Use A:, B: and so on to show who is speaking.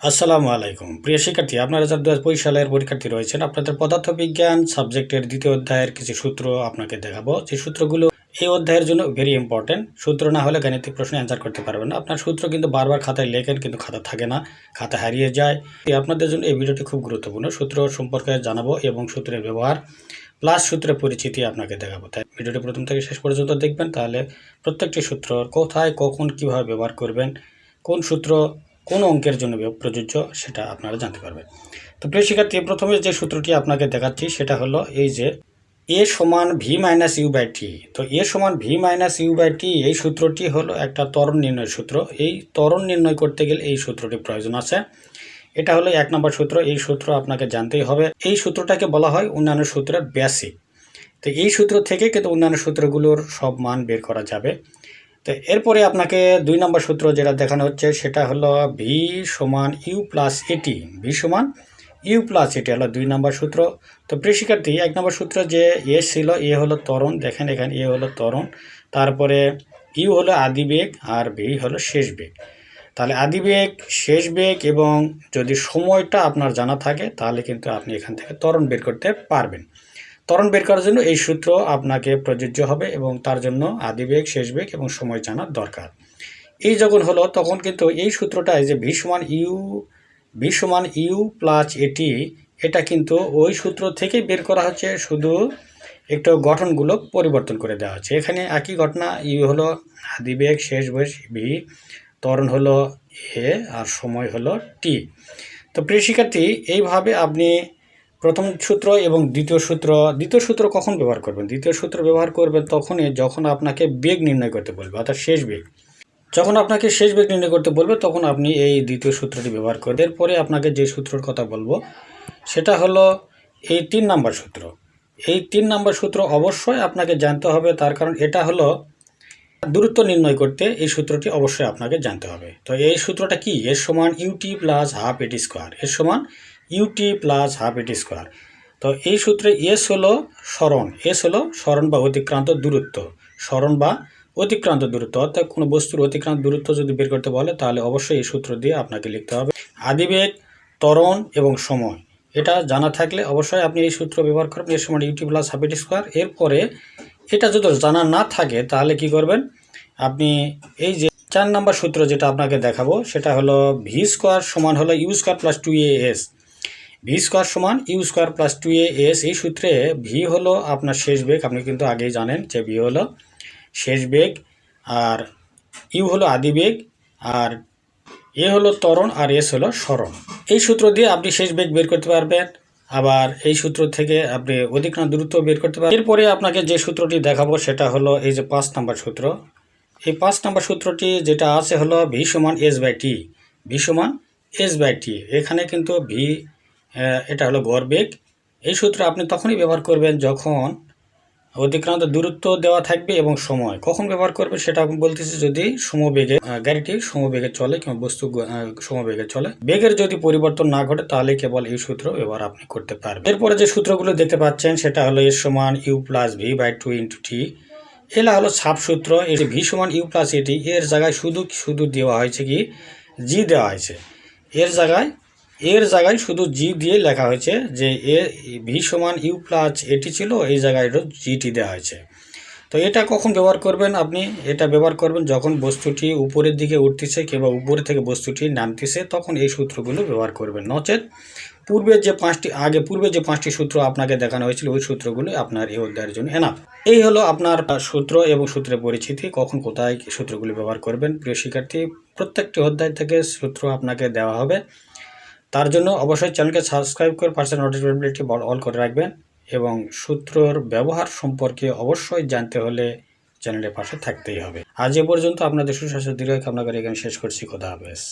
A: আসসালামু আলাইকুম। প্রিয় শিক্ষার্থী, আপনারা যারা দু হাজার পঁচিশ সালের পরীক্ষার্থী রয়েছেন, আপনাদের পদার্থবিজ্ঞান সাবজেক্টের দ্বিতীয় অধ্যায়ের কিছু সূত্র আপনাকে দেখাবো। যে সূত্রগুলো এই অধ্যায়ের জন্য ভেরি ইম্পর্টেন্ট সূত্র না হলে গাণিতিক প্রশ্নে অ্যান্সার করতে পারবেন না। আপনার সূত্র কিন্তু বারবার খাতায় লেখেন, কিন্তু খাতা থাকে না, খাতা হারিয়ে যায়। আপনাদের জন্য এই ভিডিওটি খুব গুরুত্বপূর্ণ। সূত্র সম্পর্কে জানাব এবং সূত্রের ব্যবহার প্লাস সূত্রের পরিচিতি আপনাকে দেখাবো। তাই ভিডিওটি প্রথম থেকে শেষ পর্যন্ত দেখবেন, তাহলে প্রত্যেকটি সূত্র কোথায়, কখন, কীভাবে ব্যবহার করবেন, কোন সূত্র কোন অঙ্কের জন্য প্রযোজ্য সেটা আপনারা জানতে পারবেন। তো প্রিয় শিক্ষার্থী, প্রথমে যে সূত্রটি আপনাকে দেখাচ্ছি সেটা হলো এই যে এ সমান V minus U by T তো এ সমান V minus U by T এই সূত্রটি হলো একটা ত্বরণ নির্ণয় সূত্র। এই ত্বরণ নির্ণয় করতে গেলে এই সূত্রটি প্রয়োজন আছে। এটা হলো এক নম্বর সূত্র, এই সূত্র আপনাকে জানতেই হবে। এই সূত্রটাকে বলা হয় অন্যান্য সূত্রের বেসিক তো এই সূত্র থেকে কিন্তু অন্যান্য সূত্রগুলোর সব মান বের করা যাবে। তো এরপরে আপনাকে দুই নম্বর সূত্র যেটা দেখানো হচ্ছে, সেটা হলো ভি সমান ইউ প্লাস এটি। ভি সমান ইউ প্লাস এটি হলো দুই নম্বর সূত্র। তো প্রিয় শিক্ষার্থী, এক নম্বর সূত্র যে এ ছিল, এ হলো তরণ দেখেন এখানে এ হলো ত্বরণ। তারপরে ইউ হলো আদি বেগ আর ভি হলো শেষ বেগ। তাহলে আদি বেগ, শেষ বেগ এবং যদি সময়টা আপনার জানা থাকে, তাহলে কিন্তু আপনি এখান থেকে ত্বরণ বের করতে পারবেন। ত্বরণ বের করার জন্য এই সূত্র আপনাকে প্রযোজ্য হবে এবং তার জন্য আদিবেগ শেষ বেগ এবং সময় জানার দরকার। এই যখন হলো, তখন কিন্তু এই সূত্রটায় যে ভি সমান ইউ ভি সমান ইউ প্লাস এটি এটা কিন্তু ওই সূত্র থেকে বের করা হচ্ছে, শুধু একটু গঠনগুলো পরিবর্তন করে দেওয়া হচ্ছে। এখানে একই ঘটনা ইউ হলো আদিবেগ শেষ বয়স ভি ত্বরণ হলো এ আর সময় হলো টি তো প্রিয় শিক্ষার্থী, এইভাবে আপনি প্রথম সূত্র এবং দ্বিতীয় সূত্র। দ্বিতীয় সূত্র কখন ব্যবহার করবেন? দ্বিতীয় সূত্র ব্যবহার করবেন তখনই যখন আপনাকে বেগ নির্ণয় করতে বলবে, অর্থাৎ শেষ বেগ। যখন আপনাকে শেষ বেগ নির্ণয় করতে বলবে, তখন আপনি এই দ্বিতীয় সূত্রটি ব্যবহার করবেন। এরপরে আপনাকে যে সূত্রের কথা বলব, সেটা হলো এই তিন নাম্বার সূত্র। এই তিন নাম্বার সূত্র অবশ্যই আপনাকে জানতে হবে, তার কারণ এটা হলো দূরত্ব নির্ণয় করতে এই সূত্রটি অবশ্যই আপনাকে জানতে হবে। তো এই সূত্রটা কি? এর সমান UT plus half AT square এর সমান UT plus half AT square তো এই সূত্রে এস হলো স্মরণ। এস হলো স্মরণ বা অতিক্রান্ত দূরত্ব। স্মরণ বা অতিক্রান্ত দূরত্ব। অর্থাৎ কোনো বস্তুর অতিক্রান্ত দূরত্ব যদি বের করতে বলে, তাহলে অবশ্যই এই সূত্র দিয়ে আপনাকে লিখতে হবে আদিবেগ, ত্বরণ এবং সময়। এটা জানা থাকলে অবশ্যই আপনি এই সূত্র ব্যবহার করবেন। এর সময় UT plus half AT square এরপরে এটা যদি জানা না থাকে, তাহলে কি করবেন? আপনি এই যে চার নাম্বার সূত্র যেটা আপনাকে দেখাবো, সেটা হলো ভি স্কোয়ার সমান হলো U square plus two A S V square সমান U square plus two A S এই সূত্রে ভি হলো আপনার শেষ বেগ, আপনি কিন্তু আগেই জানেন যে ভি হলো শেষ বেগ, আর ইউ হলো আদি বেগ, আর এ হলো তরণ আর এস হলো স্মরণ এই সূত্র দিয়ে আপনি শেষ বেগ বের করতে পারবেন, আবার এই সূত্র থেকে আপনি অধিকাংশ দূরত্ব বের করতে পারবেন। এরপরে আপনাকে যে সূত্রটি দেখাবো, সেটা হলো এই যে পাঁচ নাম্বার সূত্র। এই পাঁচ নাম্বার সূত্রটি যেটা আছে হলো ভি সমান এস বাই টি ভি সমান এস বাই টি এখানে কিন্তু ভি এটা হলো গড় এই সূত্র আপনি তখনই ব্যবহার করবেন যখন অতিক্রান্ত দূরত্ব দেওয়া থাকবে এবং সময়। কখন ব্যবহার করবে সেটা বলতেছি যদি সমবেগে গাড়িটি সমবেগে চলে কিংবা বস্তু সমবেগে চলে। বেগের যদি পরিবর্তন না ঘটে তাহলে কেবল এই সূত্র ব্যবহার আপনি করতে পারবেন। এরপরে যে সূত্রগুলো দেখতে পাচ্ছেন সেটা হলো এর সমান U plus V by two into T. এলা হলো সাব সূত্র। এই ভি সমান ইউ প্লাস এটি, এর জায়গায় শুধু শুধু দেওয়া হয়েছে কি? জি দেওয়া হয়েছে। এর জায়গায় এর জায়গায় শুধু জি দিয়ে লেখা হয়েছে যে এ ভি সমান ইউ প্লাস এটি ছিল, এই জায়গায় জিটি দেওয়া হয়েছে। তো এটা কখন ব্যবহার করবেন আপনি? এটা ব্যবহার করবেন যখন বস্তুটি উপরের দিকে উঠতেছে কিংবা উপরে থেকে বস্তুটি নামতেছে, তখন এই সূত্রগুলো ব্যবহার করবেন। নচেত পূর্বে যে পাঁচটি, আগে পূর্বে যে পাঁচটি সূত্র আপনাকে দেখানো হয়েছিল, ওই সূত্রগুলো আপনার এই অধ্যায়ের জন্য এনাফ এই হলো আপনার সূত্র এবং সূত্রের পরিচিতি, কখন কোথায় সূত্রগুলি ব্যবহার করবেন। প্রিয় শিক্ষার্থী, প্রত্যেকটি অধ্যায় থেকে সূত্র আপনাকে দেওয়া হবে। তার জন্য অবশ্যই চ্যানেলকে সাবস্ক্রাইব করে পাশে নোটিফিকেশনটি অল করে রাখবেন এবং সূত্রর ব্যবহার সম্পর্কে অবশ্যই জানতে হলে চ্যানেলের পাশে থাকতেই হবে। আজ এ পর্যন্ত আপনাদের সুস্বাস্থ্য দীর্ঘ কামনা করে এখানে শেষ করছি। খোদা হাফেজ।